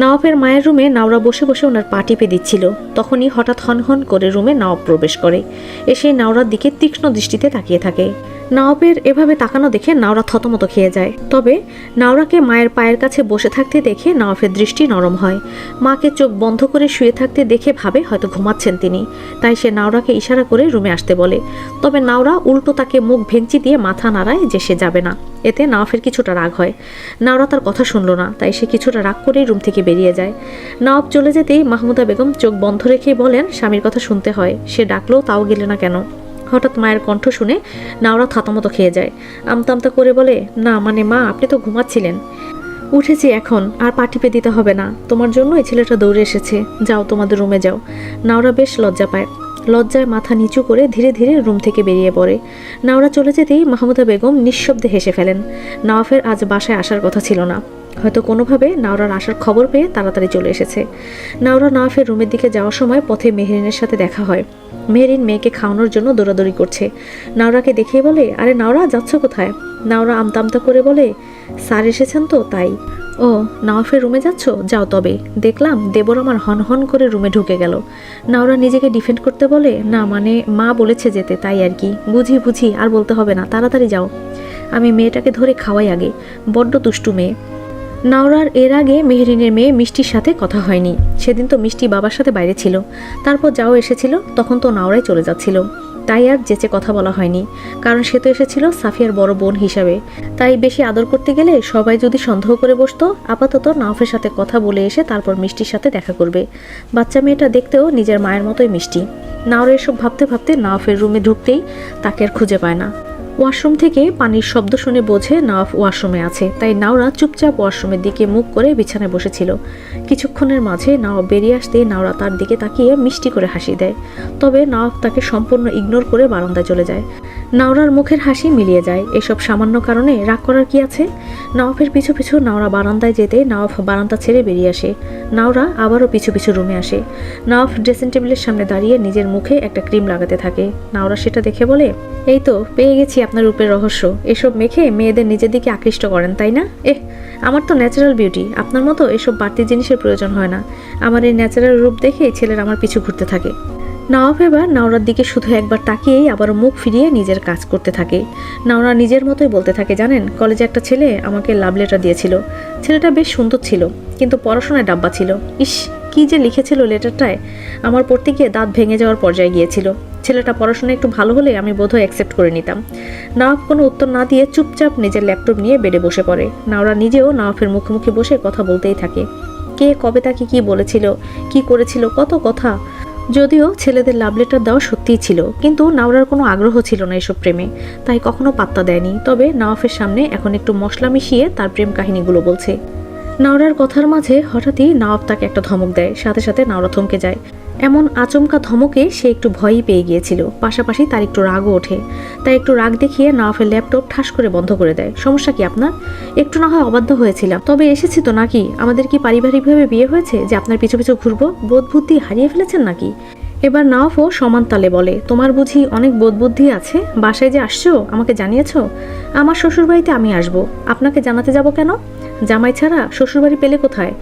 নওয়াবের মায়ের রুমে নাওরা বসে বসে ওনার পা টিপে দিচ্ছিল। তখনই হঠাৎ হনহন করে রুমে নওয়াব প্রবেশ করে। এসে নাওরার দিকে তীক্ষ্ণ দৃষ্টিতে তাকিয়ে থাকে। নওয়াবের এভাবে তাকানো দেখে নাওরা থতমত খেয়ে যায়। তবে নাওরাকে মায়ের পায়ের কাছে বসে থাকতে দেখে নওয়াফের দৃষ্টি নরম হয়। মাকে চোখ বন্ধ করে শুয়ে থাকতে দেখে ভাবে হয়তো ঘুমাচ্ছেন তিনি। তাই সে নাওরাকে ইশারা করে রুমে আসতে বলে। তবে নাওরা উল্টো তাকে মুখ ভেঞ্চি দিয়ে মাথা নাড়ায় যে সে যাবে না। এতে নওয়াফের কিছুটা রাগ হয়। নাওরা তার কথা শুনল না, তাই সে কিছুটা রাগ করেই রুম থেকে বেরিয়ে যায়। নওয়াব চলে যেতেই মাহমুদা বেগম চোখ বন্ধ রেখেই বলেন, স্বামীর কথা শুনতে হয়। সে ডাকলেও তাও গেলে না কেন? হঠাৎ মায়ের কণ্ঠ শুনে নাওরা থাতামতো খেয়ে যায়। আমতা আমতা করে বলে, না মানে মা, আপনি তো ঘুমাচ্ছিলেন। উঠেছি এখন, আর পা টিপে দিতে হবে না। তোমার জন্য এই ছেলেটা দৌড়ে এসেছে। যাও, তোমাদের রুমে যাও। নাওরা বেশ লজ্জা পায়। লজ্জায় মাথা নিচু করে ধীরে ধীরে রুম থেকে বেরিয়ে পড়ে। নাওরা চলে যেতেই মাহমুদা বেগম নিঃশব্দে হেসে ফেলেন। নওয়াফের আজ বাসায় আসার কথা ছিল না। হয়তো কোনোভাবে নাওরার আসার খবর পেয়ে তাড়াতাড়ি চলে এসেছে। নাওরা নওয়াফের রুমের দিকে যাওয়ার সময় পথে মেহরিনের সাথে দেখা হয়। মেহরিন মেয়েকে খাওয়ানোর জন্য দৌড়াদৌড়ি করছে। নাওরাকে দেখেই বলে, আরে নাওরা, যাচ্ছ কোথায়? নাওরা আমতা আমতা করে বলে, স্যার এসেছেন তো, তাই। ও নওয়াফের রুমে যাচ্ছ? যাও তবে। দেখলাম দেবর আমার হন হন করে রুমে ঢুকে গেল। নাওরা নিজেকে ডিফেন্ড করতে বলে, না মানে মা বলেছে যেতে, তাই আর কি। বুঝি বুঝি, আর বলতে হবে না, তাড়াতাড়ি যাও। আমি মেয়েটাকে ধরে খাওয়াই আগে। বড্ড দুষ্টু মেয়ে। নাওরার এর আগে মেহরিনের মেয়ে মিষ্টির সাথে কথা হয়নি। সেদিন তো মিষ্টি বাবার সাথে বাইরে ছিল। তারপর যাও এসেছিল, তখন তো নাওরাই চলে যাচ্ছিল। তাই আর যেচে কথা বলা হয়নি। কারণ সে তো এসেছিল সাফিয়ার বড় বোন হিসাবে। তাই বেশি আদর করতে গেলে সবাই যদি সন্দেহ করে বসতো, আপাতত নাওফের সাথে কথা বলে এসে তারপর মিষ্টির সাথে দেখা করবে। বাচ্চা মেয়েটা দেখতেও নিজের মায়ের মতোই মিষ্টি। নাওরা এসব ভাবতে ভাবতে নাওফের রুমে ঢুকতেই তাকে আর খুঁজে পায় না। ওয়াশরুম থেকে পানির শব্দ শুনে বোঝে নাওয়াফ ওয়াশরুমে আছে। তাই নাওরা চুপচাপ ওয়াশরুমের দিকে মুখ করে বিছানায় বসেছিল। কিছুক্ষণের মাঝে নাও বেরিয়ে আসতে নাওরা তার দিকে তাকিয়ে মিষ্টি করে হাসি দেয়। তবে নাওয়াফ তাকে সম্পূর্ণ ইগনোর করে বারান্দায় চলে যায়। নাওরার মুখের হাসি মিলিয়ে যায়। এসব সামান্য কারণে রাগ করার কি আছে? নাওয়াফের পিছু পিছু নাওরা বারান্দায় যেতে নাওয়াফ বারান্দা ছেড়ে বেরিয়ে আসে। নাওরা আবারও পিছু পিছু রুমে আসে। নাওয়াফ ড্রেসিং টেবিলের সামনে দাঁড়িয়ে নিজের মুখে একটা ক্রিম লাগাতে থাকে। নাওরা সেটা দেখে বলে, এই তো, পেয়ে গেছি আপনার রূপের রহস্য। এসব মেখে মেয়েদের নিজের দিকে আকৃষ্ট করেন, তাই না? এহ, আমার তো ন্যাচারাল বিউটি। আপনার মতো এসব বাড়তি জিনিসের প্রয়োজন হয় না। আমার এই ন্যাচারাল রূপ দেখে ছেলেরা আমার পিছু ঘুরতে থাকে। নওয়াব এবার নাওরার দিকে শুধু একবার তাকিয়েই আবার মুখ ফিরিয়ে নিজের কাজ করতে থাকে। নাওরা নিজের মতোই বলতে থাকে, জানেন, কলেজে একটা ছেলে আমাকে লাভ লেটার দিয়েছিল। ছেলেটা বেশ সুন্দর ছিল, কিন্তু পড়াশোনায় ডাব্বা ছিল। ইস, কি যে লিখেছিল লেটারটায় আমার পড়তে গিয়ে দাঁত ভেঙে যাওয়ার পর্যায়ে গিয়েছিল। ছেলেটা পড়াশোনা একটু ভালো হলে আমি বোধহয় অ্যাকসেপ্ট করে নিতাম। নওয়াব কোনো উত্তর না দিয়ে চুপচাপ নিজের ল্যাপটপ নিয়ে বেডে বসে পড়ে। নাওরা নিজেও নওয়াফের মুখোমুখি বসে কথা বলতেই থাকে। কে, কবে তাকে কি বলেছিল, কি করেছিল, কত কথা। যদিও ছেলেদের লাভ লেটার দেওয়া সত্যিই ছিল, কিন্তু নাওরার কোনো আগ্রহ ছিল না এসব প্রেমে। তাই কখনো পাত্তা দেয়নি। তবে নওয়াফের সামনে এখন একটু মশলা মিশিয়ে তার প্রেম কাহিনীগুলো বলছে। নাওরার কথার মাঝে হঠাৎই নওয়াব তাকে একটা ধমক দেয়। সাথে সাথে নাওরা থমকে যায়। এমন আচমকা ধমকে সে একটু ভয়ই পেয়ে গিয়েছিল। পাশাপাশি তার একটু রাগও ওঠে। তাই একটু রাগ দেখিয়ে নওয়াফের ল্যাপটপ ঠাস করে বন্ধ করে দেয়। সমস্যা কি আপনার? একটু না হয় অবাধ্য হয়েছিলাম। তবে এসেছি তো নাকি? আমাদের কি পারিবারিকভাবে বিয়ে হয়েছে যে আপনার পিছু পিছু ঘুরবো? বোধ বুদ্ধি হারিয়ে ফেলেছেন নাকি? এবার নাওফও সমান তালে বলে, তোমার বুঝি অনেক বোধ বুদ্ধি আছে? বাসায় যে আসছো? আমাকে জানিয়েছো? আমার শ্বশুরবাড়িতে আমি আসব। আপনাকে জানাতে যাব কেন? জামাই ছাড়া শ্বশুরবাড়ি পেলে কোথায়?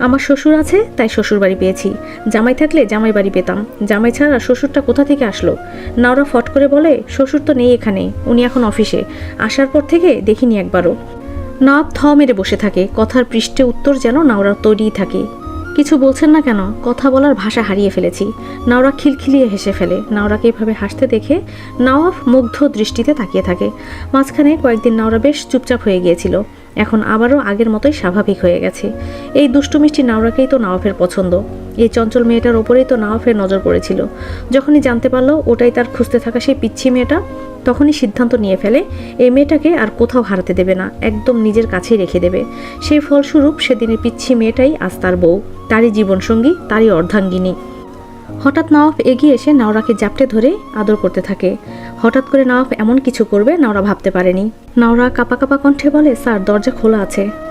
আমার শ্বশুর আছে, তাই শ্বশুরবাড়ি পেয়েছি। জামাই থাকলে জামাই বাড়ি পেতাম। জামাই ছাড়া শ্বশুরটা কোথা থেকে আসলো? নাওরা ফট করে বলে, শ্বশুর তো নেই এখানে, উনি এখন অফিসে। আসার পর থেকে দেখিনি একবারও। নব থ মেরে বসে থাকে, কথার পৃষ্ঠে উত্তর যেন নাওরার তৈরিই থাকে। কিছু বলছেন না কেন? কথা বলার ভাষা হারিয়ে ফেলেছি। নাওরা খিলখিলিয়ে হেসে ফেলে। নাওরাকে এভাবে হাসতে দেখে নওয়াফ মুগ্ধ দৃষ্টিতে তাকিয়ে থাকে। মাঝখানে কয়েকদিন নাওরা বেশ চুপচাপ হয়ে গিয়েছিল। এখন আবারও আগের মতোই স্বাভাবিক হয়ে গেছে। এই দুষ্টু মিষ্টি নাওরাকেই তো নওয়াফের পছন্দ। এই চঞ্চল মেয়েটার ওপরেই তো নওয়াফের নজর পড়েছিল। যখনই জানতে পারল ওটাই তার খুঁজতে থাকা সেই পিচ্ছি মেয়েটা, তখনই সিদ্ধান্ত নিয়ে ফেলে, এই মেয়েটাকে আর কোথাও হারাতে দেবে না, একদম নিজের কাছেই রেখে দেবে। সেই ফলস্বরূপ সেদিনের পিচ্ছি মেয়েটাই আজ তার বউ, তারই জীবনসঙ্গী, তারই অর্ধাঙ্গিনী। হঠাৎ নওয়াফ এগিয়ে এসে নাওরাকে জাপটে ধরে আদর করতে থাকে। হঠাৎ করে নওয়াফ এমন কিছু করবে নাওরা ভাবতে পারেনি। নাওরা কাপা কাপা কণ্ঠে বলে, স্যার, দরজা খোলা আছে।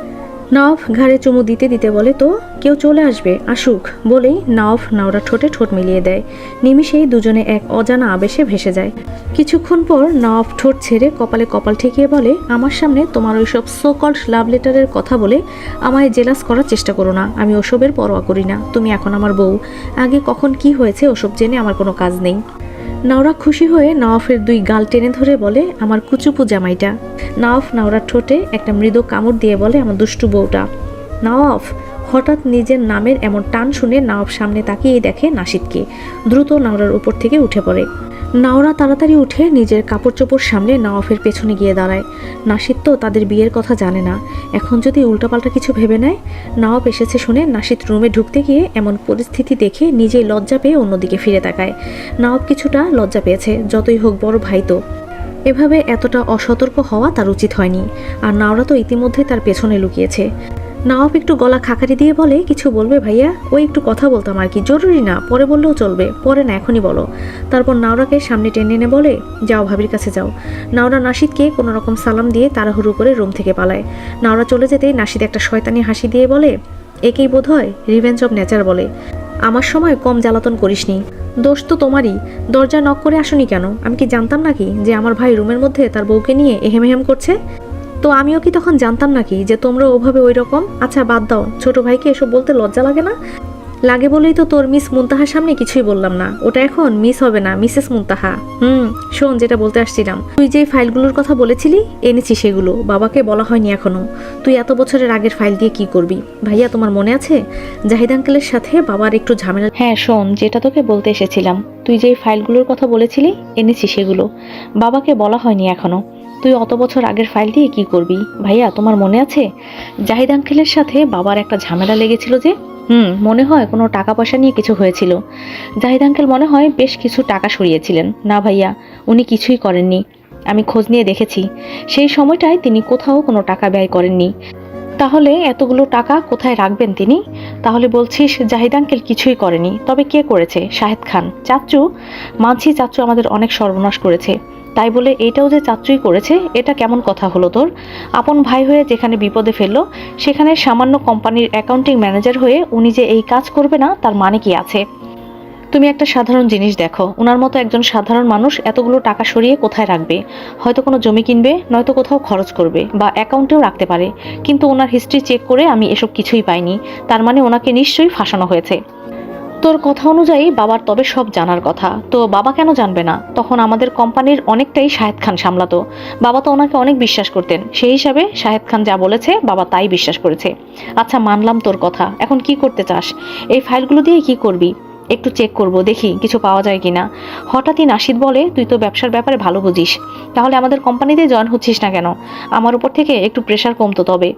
নওয়াফ ঘাড়ে চুমু দিতে দিতে বলে, তো, কেউ চলে আসবে? আসুক। বলেই নওয়াফ নাওরা ঠোঁটে ঠোঁট মিলিয়ে দেয়। নিমিষেই দুজনে এক অজানা আবেশে ভেসে যায়। কিছুক্ষণ পর নওয়াফ ঠোঁট ছেড়ে কপালে কপাল ঠেকিয়ে বলে, আমার সামনে তোমার ওইসব সোকল্ড লাভ লেটারের কথা বলে আমায় জেলাস করার চেষ্টা করো না। আমি ওসবের পরোয়া করি না। তুমি এখন আমার বউ। আগে কখন কি হয়েছে ওসব জেনে আমার কোনো কাজ নেই। নাওরা খুশি হয়ে নওয়াফের দুই গাল টেনে ধরে বলে, আমার কুচুপু জামাইটা। নওয়াফ নাওরার ঠোঁটে একটা মৃদু কামড় দিয়ে বলে, আমার দুষ্টু বউটা। নওয়াফ হঠাৎ নিজের নামের এমন টান শুনে নওয়াব সামনে তাকিয়ে দেখে নাসিদকে। দ্রুত নাওরার উপর থেকে উঠে পড়ে। নাওরা তাড়াতাড়ি উঠে নিজের কাপড় চোপড় সামনে নওয়াফের পেছনে গিয়ে দাঁড়ায়। নাসিদ তো তাদের বিয়ের কথা জানে না। এখন যদি উল্টাপাল্টা কিছু ভেবে নেয় নওয়াব এসেছে শুনে নাসিদ রুমে ঢুকতে গিয়ে এমন পরিস্থিতি দেখে নিজেই লজ্জা পেয়ে অন্যদিকে ফিরে তাকায়। নওয়াব কিছুটা লজ্জা পেয়েছে, যতই হোক বড় ভাই তো। এভাবে এতটা অসতর্ক হওয়া তার উচিত হয়নি, আর নাওরা তো ইতিমধ্যে তার পেছনে লুকিয়েছে। নওয়াব একটু গলা খাকারি দিয়ে বলে, কিছু বলবে ভাইয়া? ওই একটু কথা বলতাম আর কি। জরুরি না, পরে বললেও চলবে, পরে না, এখনই বলো। তারপর নাওরাকে সামনে টেনে এনে বলে, যাও ভাবির কাছে যাও। নাওরা নাসিদকে কোনো রকম সালাম দিয়ে তাড়াহুড়ো করে রুম থেকে পালায়। নাওরা চলে যেতেই নাসিদ একটা শয়তানি হাসি দিয়ে বলে, একেই বোধ হয় রিভেঞ্জ অফ নেচার বলে। আমার সময় কম জ্বালাতন করিসনি। দোষ তো তোমারই। দরজা নক করে আসনি কেন? আমি কি জানতাম নাকি যে আমার ভাই রুমের মধ্যে তার বউকে নিয়ে এহেম এহেম করছে? তো আমিও কি তখন জানতাম নাকি যে তোমরা ওভাবে ওই রকম আচ্ছা বাদ দাও। ছোট ভাইকে এসব বলতে লজ্জা লাগে না? লাগে বলেই তো তোর মিস মুনতাহার সামনে কিছুই বললাম না। ওটা এখন মিস হবে না, মিসেস মুনতাহা। হুম, শোন, যেটা বলতে আসছিলাম। তুই যে ফাইলগুলোর কথা বলেছিলি, এনেছি সেগুলো। বাবাকে বলা হয়নি এখনও। তুই এত বছরের আগের ফাইল দিয়ে কি করবি? ভাইয়া, তোমার মনে আছে? জাহিদ আঙ্কেলের সাথে বাবার একটু ঝামেলা হ্যাঁ শোন, যেটা তোকে বলতে এসেছিলাম, তুই যে ফাইলগুলোর কথা বলেছিলি, এনেছি সেগুলো। বাবাকে বলা হয়নি এখনও। তুই অত বছর আগের ফাইল দিয়ে কি করবি? ভাইয়া, তোমার মনে আছে? জাহিদ আঙ্কেলের সাথে বাবার একটা ঝামেলা লেগেছিল যে, হুম, মনে হয় কোনো টাকা পয়সা নিয়ে কিছু হয়েছিল। জাহিদ আঙ্কেল মনে হয় বেশ কিছু টাকা সরিয়েছিলেন। না ভাইয়া, উনি কিছুই করেননি। আমি খোঁজ নিয়ে দেখেছি। সেই সময়টায় তিনি কোথাও কোনো টাকা ব্যয় করেননি। তাহলে এতগুলো টাকা কোথায় রাখবেন তিনি? তাহলে বলছিস জাহিদ আঙ্কেল কিছুই করেনি। তবে কে করেছে? শাহেদ খান। চাচ্চু মানছি চাচ্চু আমাদের অনেক সর্বনাশ করেছে। তাই বলে এইটাও যে চাচ্চুই করেছে, এটা কেমন কথা হলো তোর? আপন ভাই হয়ে যেখানে বিপদে ফেলল, সেখানে সামান্য কোম্পানির অ্যাকাউন্টিং ম্যানেজার হয়ে উনি যে এই কাজ করবে না, তার মানে কি আছে? তুমি একটা সাধারণ জিনিস দেখো ওনার মতো একজন সাধারণ মানুষ এতগুলো টাকা সরিয়ে কোথায় রাখবে? হয়তো কোনো জমি কিনবে, নয়তো কোথাও খরচ করবে, বা অ্যাকাউন্টেও রাখতে পারে, কিন্তু ওনার হিস্ট্রি চেক করে আমি এসব কিছুই পাইনি, তার মানে ওনাকে নিশ্চয়ই ফাঁসানো হয়েছে। তোর কথা অনুযায়ী বাবার তবে সব জানার কথা। তো বাবা কেন জানবে না? তখন আমাদের কোম্পানির অনেকটাই শাহেদ খান সামলাতো। বাবা তো ওনাকে অনেক বিশ্বাস করতেন। সেই হিসাবে শাহেদ খান যা বলেছে, বাবা তাই বিশ্বাস করেছে। আচ্ছা মানলাম তোর কথা। এখন কি করতে চাস? এই ফাইলগুলো দিয়ে কি করবি? একটু চেক করব, দেখি কিছু পাওয়া যায় কিনা। হঠাৎই নাসিদ বলে, তুই তো ব্যবসার ব্যাপারে ভালো বুঝিস। তাহলে আমাদের কোম্পানিতে জয়েন হচ্ছিস না কেন? আমার উপর থেকে একটু প্রেশার কমতো তবে।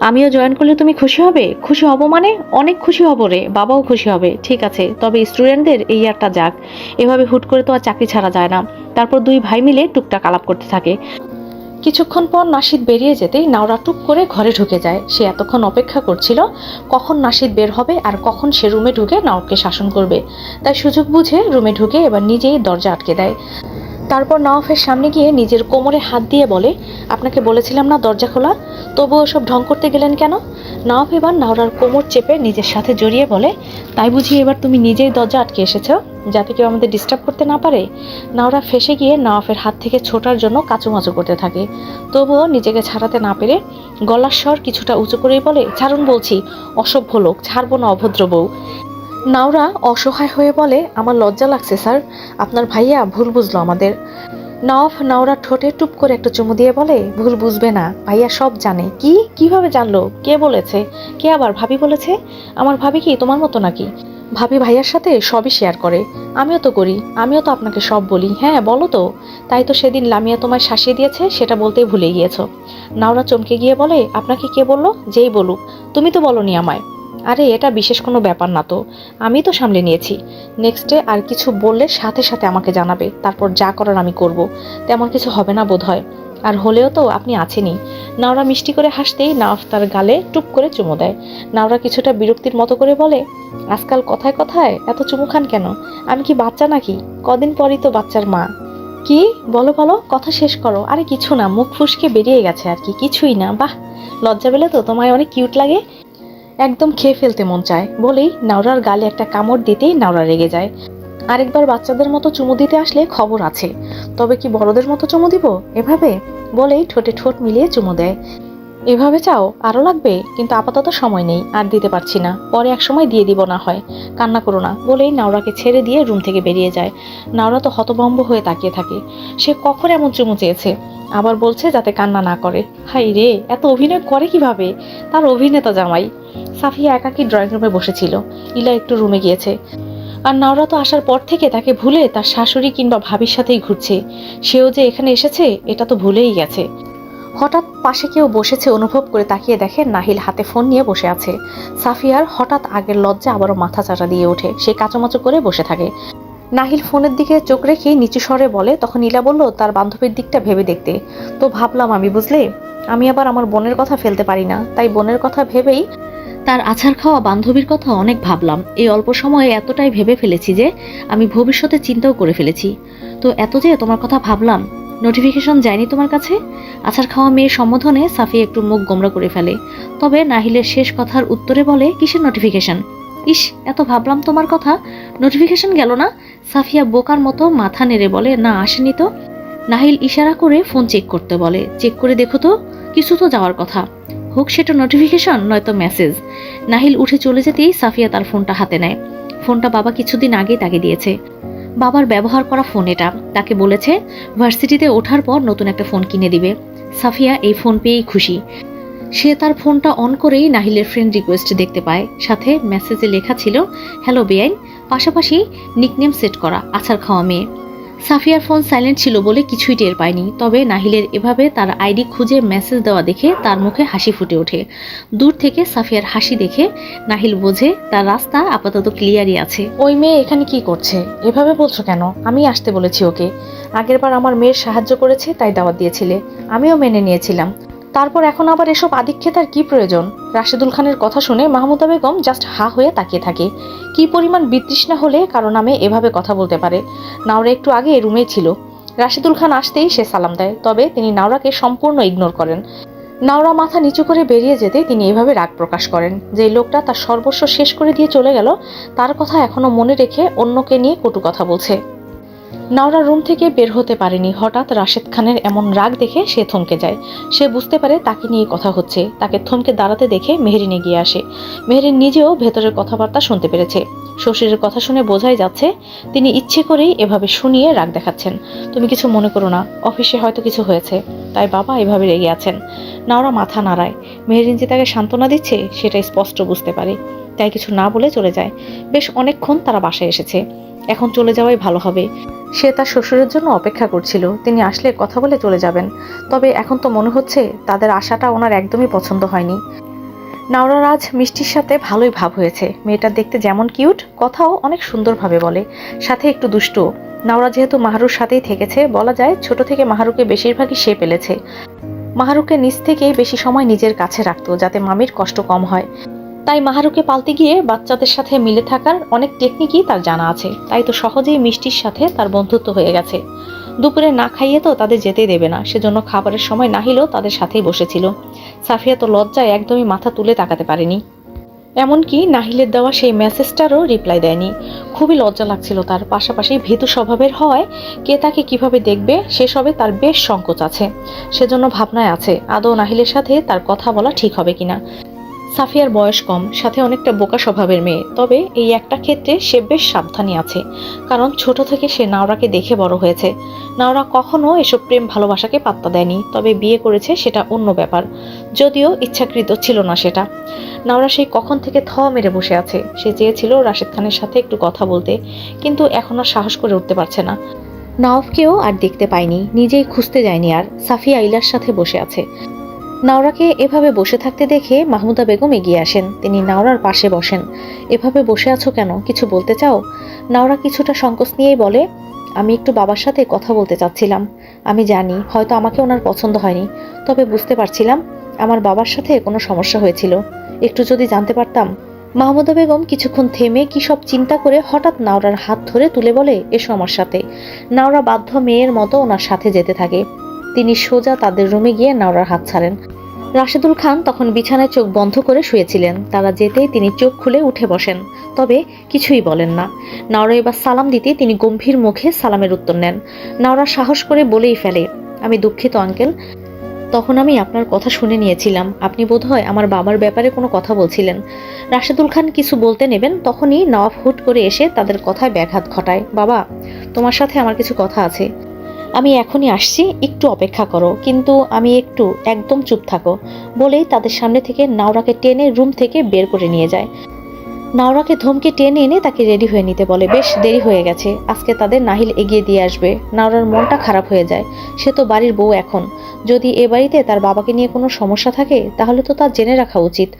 আমিও জয়েন করলে তুমি খুশি হবে? খুশি হব মানে? অনেক খুশি হব রে। বাবাও খুশি হবে। ঠিক আছে, তবে স্টুডেন্টদের এই ইয়ারটা যাক। এভাবে হুট করে তো আর চাকরি ছাড়া যায় না। তারপর দুই ভাই মিলে টুকটাক আলাপ করতে থাকে। কিছুক্ষণ পর নাসিদ বেরিয়ে যেতেই নাওরা টুক করে ঘরে ঢুকে যায়। সে এতক্ষণ অপেক্ষা করছিল, কখন নাসিদ বের হবে আর কখন সে রুমে ঢুকে নাওরকে শাসন করবে। তাই সুযোগ বুঝে রুমে ঢুকে এবার নিজেই দরজা আটকে দেয়। তারপর নওয়াফের সামনে গিয়ে নিজের কোমরে হাত দিয়ে বলে, আপনাকে বলেছিলাম না দরজা খোলা? তবুও সব ঢং করতে গেলেন কেন? নওয়াফ এবার নাওরার কোমর চেপে নিজের সাথে জড়িয়ে বলে, তাই বুঝি এবার তুমি নিজেই দরজা আটকে এসেছ, যাতে কেউ আমাদের ডিস্টার্ব করতে না পারে? নাওরা ফেসে গিয়ে নওয়াফের হাত থেকে ছোটার জন্য কাচুমাচু করতে থাকে। তবুও নিজেকে ছাড়াতে না পেরে গলার স্বর কিছুটা উঁচু করেই বলে, ছাড়ুন বলছি, অসভ্য লোক, ছাড়বো না অভদ্র বউ। নাওরা অসহায় হয়ে বলে, আমার লজ্জা লাগছে, স্যার। আপনার ভাইয়া ভুল বুঝলো আমাদের। নওয়াফ নাওরা ঠোঁটে টুপ করে একটা চুমু দিয়ে বলে, ভুল বুঝবে না, ভাইয়া সব জানে। কি? কীভাবে জানলো? কে বলেছে? কে আবার ভাবি বলেছে? আমার ভাবি কি তোমার মতো নাকি? ভাবি ভাইয়ার সাথে সবই শেয়ার করে। আমিও তো করি, আমিও তো আপনাকে সব বলি। হ্যাঁ বলো তো। তাই তো সেদিন লামিয়া তোমায় শাসিয়ে দিয়েছে, সেটা বলতে ভুলে গিয়েছো। নাওরা চমকে গিয়ে বলে, আপনাকে কে বলল? যেই বলুক। তুমি তো বলনি আমায়। আরে, এটা বিশেষ কোনো ব্যাপার না তো। আমি তো সামলে নিয়েছি। নেক্সটে আর কিছু বললে সাথে সাথে আমাকে জানাবে। তারপর যা করার আমি করব। তেমন কিছু হবে না বোধ হয় আর হলেও তো আপনি আছেনই। নাওরা মিষ্টি করে হাসতেই নাওফ তার গালে টুপ করে চুমু দেয়। নাওরা কিছুটা বিরক্তির মতো করে বলে, আজকাল কথায় কথায় এত চুমু খান কেন? আমি কি বাচ্চা নাকি? কদিন পরই তো বাচ্চার মা। কি? বলো বলো, কথা শেষ করো। আরে, কিছু না, মুখ ফুসকে বেরিয়ে গেছে আর কি, কিছুই না। বাহ! লজ্জা পেলে তো, তোমায় অনেক কিউট লাগে। একদম খেয়ে ফেলতে মন চায়। বলেই নাওরার গালে একটা কামড় দিতেই নাওরা রেগে যায়। আরেকবার বাচ্চাদের মতো চুমু দিতে আসলে খবর আছে। তবে কি বড়দের মতো চুমু দিব এভাবে? বলেই ঠোঁটে ঠোঁট মিলিয়ে চুমু দেয়। এভাবে চাও আরও লাগবে, কিন্তু আপাতত সময় নেই, আর দিতে পারছি না। পরে এক সময় দিয়ে দিব না হয়। কান্না করো না, বলেই নাওরাকে ছেড়ে দিয়ে রুম থেকে বেরিয়ে যায়। নাওরা তো হতভম্ব হয়ে তাকিয়ে থাকে। সে কখন এমন চুমু চেয়েছে? আবার বলছে যাতে কান্না না করে। হাই রে, এত অভিনয় করে কীভাবে? তার অভিনেতা জামাই। সাফিয়া একাকি ড্রয়িং রুমে বসেছিল। ইলা একটু রুমে গিয়েছে। আর নাওরা তো আসার পর থেকে তাকে ভুলে তার শাশুড়ি কিংবা ভাবির সাথেই ঘুরছে। সেও যে এখানে এসেছে, এটা তো ভুলেই গেছে। হঠাৎ পাশে কেউ বসেছে অনুভব করে তাকিয়ে দেখে নাহিল হাতে ফোন নিয়ে বসে আছে। সাফিয়ার হঠাৎ আগের লজ্জা আবারও মাথা চাটা দিয়ে ওঠে। সে কাঁচামাচু করে বসে থাকে। নাহিল ফোনের দিকে চোখ রেখে নিচু স্বরে বলে, তখন নীলা বলল, তার বান্ধবীর দিকটা ভেবে দেখতে। তো ভাবলাম আমি, বুঝলে? আমি আবার আমার বোনের কথা ফেলতে পারি না। তাই বোনের কথা ভেবেই তার আছাড় খাওয়া বান্ধবীর কথা অনেক ভাবলাম। এই অল্প সময়ে এতটাই ভেবে ফেলেছি যে, আমি ভবিষ্যতে চিন্তাও করে ফেলেছি। তো এত যে তোমার কথা ভাবলাম নোটিফিকেশন যায়নি তোমার কাছে? আছাড় খাওয়া মেয়ের সম্বোধনে সাফি একটু মুখ গোমরা করে ফেলে। তবে নাহিলের শেষ কথার উত্তরে বলে, কিসের নোটিফিকেশন ইস, এত ভাবলাম তোমার কথা। নোটিফিকেশন গেল না? সাফিয়া বোকার মতো মাথা নেড়ে বলে, না, আসেনি তো। নাহিল ইশারা করে ফোন চেক করতে বলে, চেক করে দেখো তো, কিছু তো যাওয়ার কথা। হোক সেটা নোটিফিকেশন নয়তো মেসেজ নাহিল উঠে চলে যেতেই সাফিয়া তার ফোনটা হাতে নেয়। ফোনটা বাবা কিছুদিন আগেই তাকে দিয়েছে। বাবার ব্যবহার করা ফোন এটা। তাকে বলেছে ভার্সিটিতে ওঠার পর নতুন একটা ফোন কিনে দিবে। সাফিয়া এই ফোন পেয়েই খুশি। সে তার ফোনটা অন করেই নাহিলের ফ্রেন্ড রিকোয়েস্ট দেখতে পায়। সাথে মেসেজে লেখা ছিল হ্যালো বেআইন। পাশাপাশি নিকনেম সেট করা আছার খাওয়া মেয়ে। সাফিয়ার ফোন সাইলেন্ট ছিল বলে কিছুই টের পায়নি, তবে নাহিলের এভাবে তার আইডি খুঁজে মেসেজ দেওয়া দেখে তার মুখে হাসি ফুটে ওঠে। দূর থেকে সাফিয়ার হাসি দেখে নাহিল বোঝে তার রাস্তা আপাতত ক্লিয়ারই আছে। ওই মেয়ে এখানে কি করছে? এভাবে বলছো কেন? আমি আসতে বলেছি ওকে। আগেরবার আমার মেয়ের সাহায্য করেছে, তাই দাওয়াত দিয়েছিলে। আমিও মেনে নিয়েছিলাম। তারপর এখন আবার এসব আদিক্ষেতার কি প্রয়োজন? রাশেদুল খানের কথা শুনে মাহমুদা বেগম জাস্ট হা হয়ে তাকিয়ে থাকে। কি পরিমাণ বিতৃষ্ণা হলে কারও নামে এভাবে কথা বলতে পারে? নাওরা একটু আগে রুমেই ছিল। রাশেদুল খান আসতেই সে সালাম দেয়, তবে তিনি নাওরাকে সম্পূর্ণ ইগনোর করেন। নাওরা মাথা নিচু করে বেরিয়ে যেতে তিনি এভাবে রাগ প্রকাশ করেন, যে লোকটা তার সর্বস্ব শেষ করে দিয়ে চলে গেল, তার কথা এখনও মনে রেখে অন্যকে নিয়ে কটু কথা বলছে। নাওরা রুম থেকে বের হতে পারেনি। হঠাৎ রাশেদ খানের এমন রাগ দেখে সে থমকে যায়। সে বুঝতে পারে তাকে নিয়ে কথা হচ্ছে। তাকে থমকে দাঁড়াতে দেখে মেহরিন এগিয়ে আসে। মেহরিন নিজেও ভেতরের কথাবার্তা শুনতে পেরেছে। শ্বশুরের কথা শুনে বোঝাই যাচ্ছে, তিনি ইচ্ছে করেই এভাবে শুনিয়ে রাগ দেখাচ্ছেন। তুমি কিছু মনে করো না, অফিসে হয়তো কিছু হয়েছে। তাই বাবা এভাবে রেগে আছেন। নাওরা মাথা নাড়ায়। মেহরিন যে তাকে সান্ত্বনা দিচ্ছে সেটা স্পষ্ট বুঝতে পারে। তাই কিছু না বলে চলে যায়। বেশ অনেকক্ষণ তারা বাসায় এসেছে। এখন চলে যাওয়াই ভালো হবে। সে তার শ্বশুরের জন্য অপেক্ষা করছিল। তিনি আসলে কথা বলে চলে যাবেন। তবে এখন তো মনে হচ্ছে তাদের আশাটা ওনার একদমই পছন্দ হয়নি। নাওরা রাজ মিষ্টির সাথে ভালোই ভাব হয়েছে। মেয়েটা দেখতে যেমন কিউট, কথাও অনেক সুন্দরভাবে বলে। সাথে একটু দুষ্টু। নাওরা যেহেতু মাহারুর সাথেই থেকেছে, বলা যায় ছোট থেকে মাহারুকে বেশিরভাগই সে পেলেছে। মাহারুকে নিজ থেকেই বেশি সময় নিজের কাছে রাখতো, যাতে মামির কষ্ট কম হয়। তাই মাহারুকে পালতে গিয়ে বাচ্চাদের সাথে মিলে থাকার অনেক টেকনিকই তার জানা আছে। তাই তো সহজেই মিষ্টির সাথে তার বন্ধুত্ব হয়ে গেছে। দুপুরে না খাইয়ে তো তাদের যেতেই দেবে না। সেজন্য খাবারের সময় নাহিলও তাদের সাথেই বসেছিল। সাফিয়া তো লজ্জায় একদমই মাথা তুলে তাকাতে পারেনি। এমনকি নাহিলের দেওয়া সেই মেসেজটারও রিপ্লাই দেয়নি। খুবই লজ্জা লাগছিল তার। পাশাপাশি ভীতু স্বভাবের হওয়ায় কে তাকে কীভাবে দেখবে সেসবে তার বেশ সংকোচ আছে। সেজন্য ভাবনায় আছে, আদৌ নাহিলের সাথে তার কথা বলা ঠিক হবে কিনা। সাফিয়ার বয়স কম, সাথে অনেকটা বোকা স্বভাবের মেয়ে। তবে এই একটা ক্ষেত্রে সে বেশ সাবধানী আছে, কারণ ছোট থেকে সে নাওরাকে দেখে বড় হয়েছে। নাওরা কখনো এসব প্রেম ভালোবাসাকে পাত্তা দেয়নি, তবে বিয়ে করেছে সেটা অন্য ব্যাপার, যদিও ইচ্ছাকৃত ছিল না সেটা। নাওরা সেই কখন থেকে থ মেরে বসে আছে, সে চেয়েছিল রাশেদ খানের সাথে একটু কথা বলতে, কিন্তু এখন আর সাহস করে উঠতে পারছে না। নাওফকেও আর দেখতে পায়নি, নিজেই খুঁজতে যায়নি আর, সাফিয়া ইলার সাথে বসে আছে। নাওরাকে এভাবে বসে থাকতে দেখে মাহমুদা বেগম এগিয়ে আসেন। তিনি নাওরার পাশে বসেন। এভাবে বসে আছো কেন? কিছু বলতে চাও? নাওরা কিছুটা সংকোচ নিয়েই বলে, আমি একটু বাবার সাথে কথা বলতে চাচ্ছিলাম। আমি জানি, হয়তো আমাকে ওনার পছন্দ হয়নি। তবে বুঝতে পারছিলাম, আমার বাবার সাথে কোনো সমস্যা হয়েছিল। একটু যদি জানতে পারতাম। মাহমুদা বেগম কিছুক্ষণ থেমে কি সব চিন্তা করে হঠাৎ নাওরার হাত ধরে তুলে বলে, এসো আমার সাথে। নাওরা বাধ্য মেয়ের মতো ওনার সাথে যেতে থাকে। তিনি সোজা তাদের রুমে গিয়ে নাওরার হাত ছাড়েন। রাশেদুল খান তখন বিছানায় চোখ বন্ধ করে শুয়েছিলেন। তারা যেতেই তিনি চোখ খুলে উঠে বসেন। তবে কিছুই বলেন না। নাওরা এবার সালাম দিতে তিনি গম্ভীর মুখে সালামের উত্তর নেন। নাওরা সাহস করে বলেই ফেলে, আমি দুঃখিত, আঙ্কেল। তখন আমি আপনার কথা শুনে নিয়েছিলাম। আপনি বোধহয় আমার বাবার ব্যাপারে কোনো কথা বলছিলেন। রাশেদুল খান কিছু বলতে নেবেন, তখনই নওয়াব হুট করে এসে তাদের কথায় ব্যাঘাত ঘটায়। বাবা, তোমার সাথে আমার কিছু কথা আছে। আমি এখনই আসছি, একটু অপেক্ষা করো। কিন্তু আমি একটু, একদম চুপ থাকো, বলেই তাদের সামনে থেকে নাওরাকে টেনে রুম থেকে বের করে নিয়ে যায়। নাওরাকে ধমকে টেনে এনে তাকে রেডি হয়ে নিতে বলে, বেশ, দেরি হয়ে গেছে, আজকে তাদের নাহিল এগিয়ে দিয়ে আসবে। নাওরার মনটা খারাপ হয়ে যায়, সে তো বাড়ির বউ এখন। যদি এ বাড়িতে তার বাবাকে নিয়ে কোনো সমস্যা থাকে, তাহলে তো তার জেনে রাখা উচিত।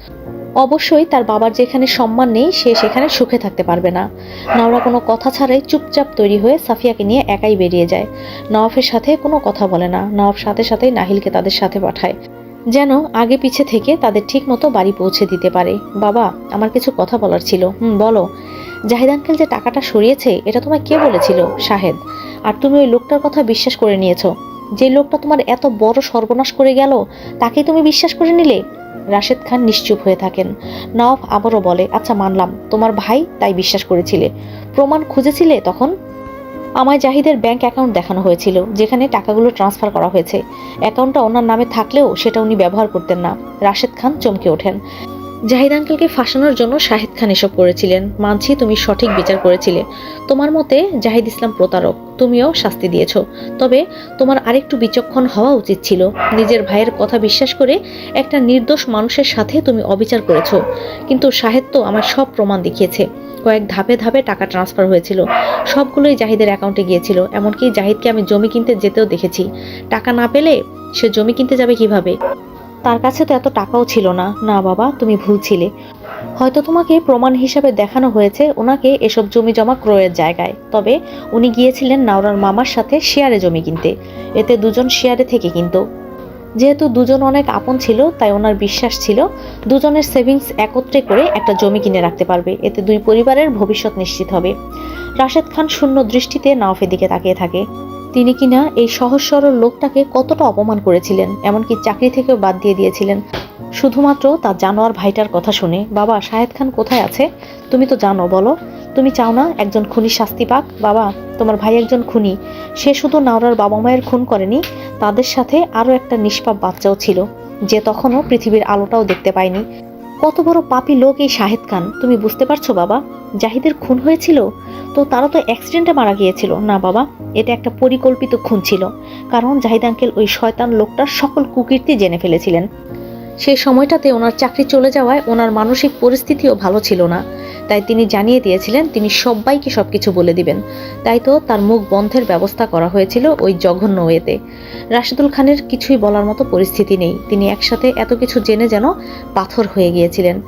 অবশ্যই তার বাবার যেখানে সম্মান নেই, সে সেখানে সুখে থাকতে পারবে না। নওরা কোনো কথা ছাড়াই চুপচাপ তৈরি হয়ে সাফিয়াকে নিয়ে একাই বেরিয়ে যায়। নওয়াফের সাথে কোনো কথা বলে না। নওয়াফ সাথে সাথেই নাহিলকে তাদের সাথে পাঠায়। যেন আগে পিছে থেকে তাদের ঠিক মতো বাড়ি পৌঁছে দিতে পারে। বাবা, আমার কিছু কথা বলার ছিল। হুম, বলো। জাহিদ আঙ্কেল যে টাকাটা সরিয়েছে, এটা তোমায় কে বলেছিল? শাহেদ। আর তুমি ওই লোকটার কথা বিশ্বাস করে নিয়েছো। যে লোকটা তোমার এত বড় সর্বনাশ করে গেল তাকে তুমি বিশ্বাস করে নিলে? রাশেদ খান নিশ্চুপ হয়ে থাকেন। নওয়াব আবারও বলে আচ্ছা মানলাম, তোমার ভাই তাই বিশ্বাস করেছিলে। প্রমাণ খুঁজেছিলে তখন? আমায় জাহিদের ব্যাংক অ্যাকাউন্ট দেখানো হয়েছিল, যেখানে টাকাগুলো ট্রান্সফার করা হয়েছে। অ্যাকাউন্টটা ওনার নামে থাকলেও সেটা উনি ব্যবহার করতেন না। রাশেদ খান চমকে ওঠেন। জাহিদ আঙ্কেলকে ফাঁসানোর জন্য শাহিদ খান এসব করেছিলেন। মানছি তুমি সঠিক বিচার করেছিলে। তোমার মতে জাহিদ ইসলাম প্রতারক, তুমিও শাস্তি দিয়েছ। তবে তোমার আরেকটু বিচক্ষণ হওয়া উচিত ছিল। নিজের ভাইয়ের কথা বিশ্বাস করে একটা নির্দোষ মানুষের সাথে তুমি অবিচার করেছ। কিন্তু শাহেদ তো আমার সব প্রমাণ দেখিয়েছে। কয়েক ধাপে ধাপে টাকা ট্রান্সফার হয়েছিল। সবগুলোই জাহিদের অ্যাকাউন্টে গিয়েছিল। এমনকি জাহিদকে আমি জমি কিনতে যেতেও দেখেছি। টাকা না পেলে সে জমি কিনতে যাবে কীভাবে? তার কাছে তো এত টাকাও ছিল না। না বাবা, তুমি ভুল ছিলে। হয়তো তোমাকে প্রমাণ হিসাবে দেখানো হয়েছে ওনাকে এসব জমি জমা ক্রয়ের জায়গায়। তবে উনি গিয়েছিলেন নাওরার মামার সাথে শেয়ারে জমি কিনতে। এতে দুজন শেয়ারে থেকে কিন্তু। যেহেতু দুজন অনেক আপন ছিল, তাই ওনার বিশ্বাস ছিল, দুজনের সেভিংস একত্রে করে একটা জমি কিনে রাখতে পারবে। এতে দুই পরিবারের ভবিষ্যৎ নিশ্চিত হবে। রাশেদ খান শূন্য দৃষ্টিতে নাওফের দিকে তাকিয়ে থাকে। তিনি কিনা এই সহজ সরল লোকটাকে কতটা অপমান করেছিলেন, এমনকি চাকরি থেকেও বাদ দিয়ে দিয়েছিলেন। শুধুমাত্র তার জানোয়ার ভাইটার কথা শুনে, বাবা, শাহেদ খান কোথায় আছে? তুমি তো জানো, বলো। তুমি চাও না একজন খুনি শাস্তি পাক? বাবা, তোমার ভাই একজন খুনি। সে শুধু নাওরার বাবা মায়ের খুন করেনি, তাদের সাথে আরও একটা নিষ্পাপ বাচ্চাও ছিল, যে তখনও পৃথিবীর আলোটাও দেখতে পায়নি। কত বড় পাপি লোক এই শাহেদ খান, তুমি বুঝতে পারছ বাবা? জাহিদের খুন হয়েছিল তো তারা তো অ্যাক্সিডেন্টে মারা গিয়েছিল। না বাবা, এটা একটা পরিকল্পিত খুন ছিল। কারণ জাহিদ আঙ্কেল ওই শয়তান লোকটার সকল কুকীর্তি জেনে ফেলেছিলেন। সেই সময়টাতে ওনার চাকরি চলে যাওয়ায় ওনার মানসিক পরিস্থিতিও ভালো ছিল না। তাই তিনি জানিয়ে দিয়েছিলেন, তিনি সবাইকে সব কিছু বলে দিবেন। তাই তো তার মুখ বন্ধের ব্যবস্থা করা হয়েছিল ওই জঘন্য ওয়েতে। রাশেদুল খানের কিছুই বলার মতো পরিস্থিতি নেই। তিনি একসাথে এত কিছু জেনে যেন পাথর হয়ে গিয়েছিলেন।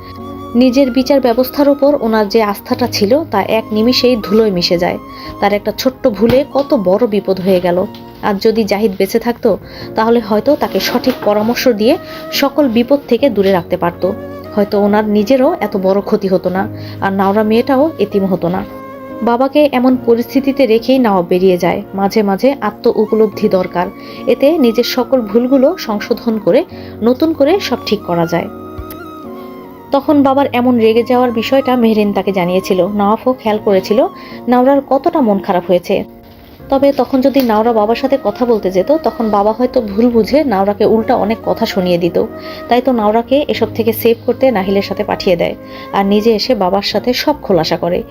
নিজের বিচার ব্যবস্থার উপর ওনার যে আস্থাটা ছিল, তা এক নিমিষেই ধুলোয় মিশে যায়। তার একটা ছোট্ট ভুলে কত বড় বিপদ হয়ে গেল। আর যদি জাহিদ বেঁচে থাকতো, তাহলে হয়তো তাকে সঠিক পরামর্শ দিয়ে সকল বিপদ থেকে দূরে রাখতে পারত। হয়তো ওনার নিজেরও এত বড় ক্ষতি হতো না, আর নাওরা মেয়েটাও এতিম হতো না। বাবাকে এমন পরিস্থিতিতে রেখেই নাওয়া বেরিয়ে যায়। মাঝে মাঝে আত্ম উপলব্ধি দরকার। এতে নিজের সকল ভুলগুলো সংশোধন করে, নতুন করে সব ঠিক করা যায়। তখন বাবার এমন রেগে যাওয়ার বিষয়টা মেহরিন তাকে জানিয়েছিল। নওয়াফও খেয়াল করেছিল, নাওরার কতটা মন খারাপ হয়েছে। তবে তখন যদি নাওরা বাবার সাথে কথা বলতে যেত, তখন বাবা হয়তো ভুল বুঝে নাওরাকে উল্টা অনেক কথা শুনিয়ে দিত। তাই তো নাওরাকে এসব থেকে সেভ করতে নাহিলের সাথে পাঠিয়ে দেয় আর নিজে এসে বাবার সাথে সব খোলাসা করে।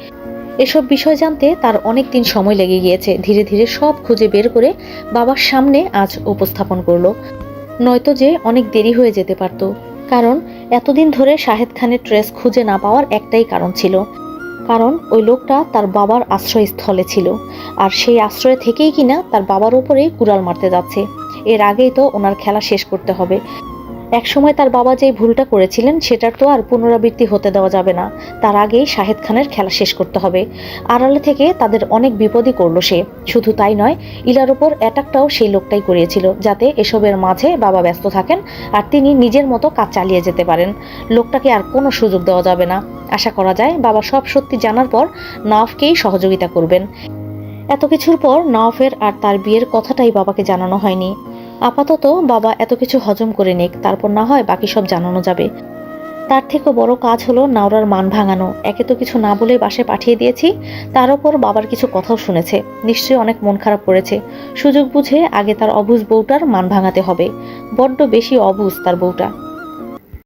এসব বিষয় জানতে তার অনেক দিন সময় লেগে গিয়েছে। ধীরে ধীরে সব খুঁজে বের করে বাবার সামনে আজ উপস্থাপন করল। নয়তো যে অনেক দেরি হয়ে যেতে পারত। কারণ এতদিন ধরে শাহেদ খানের ট্রেস খুঁজে না পাওয়ার একটাই কারণ ছিল। কারণ ওই লোকটা তার বাবার আশ্রয়স্থলে ছিল। আর সেই আশ্রয় থেকেই কিনা তার বাবার উপরে কুড়াল মারতে যাচ্ছে। এর আগেই তো ওনার খেলা শেষ করতে হবে। একসময় তার বাবা যে ভুলটা করেছিলেন, সেটার তো আর পুনরাবৃত্তি হতে দেওয়া যাবে না। তার আগেই শাহেদ খানের খেলা শেষ করতে হবে। আড়ালে থেকে তাদের অনেক বিপদই করল সে। শুধু তাই নয়, ইলার ওপর অ্যাটাকটাও সেই লোকটাই করিয়েছিল, যাতে এসবের মাঝে বাবা ব্যস্ত থাকেন আর তিনি নিজের মতো কাজ চালিয়ে যেতে পারেন। লোকটাকে আর কোনো সুযোগ দেওয়া যাবে না। আশা করা যায়, বাবা সব সত্যি জানার পর নওয়াফকেই সহযোগিতা করবেন। এত কিছুর পর নওয়াফের আর তার বিয়ের কথাটাই বাবাকে জানানো হয়নি। আপাতত বাবা এত কিছু হজম করে নিক, তারপর না হয় বাকি সব জানানো যাবে। তার থেকেও বড় কাজ হলো নাওরার মান ভাঙানো। একে তো কিছু না বলে বাসে পাঠিয়ে দিয়েছি, তার ওপর বাবার কিছু কথাও শুনেছে। নিশ্চয়ই অনেক মন খারাপ করেছে। সুযোগ বুঝে আগে তার অবুজ বউটার মান ভাঙাতে হবে। বড্ড বেশি অবুজ তার বউটা।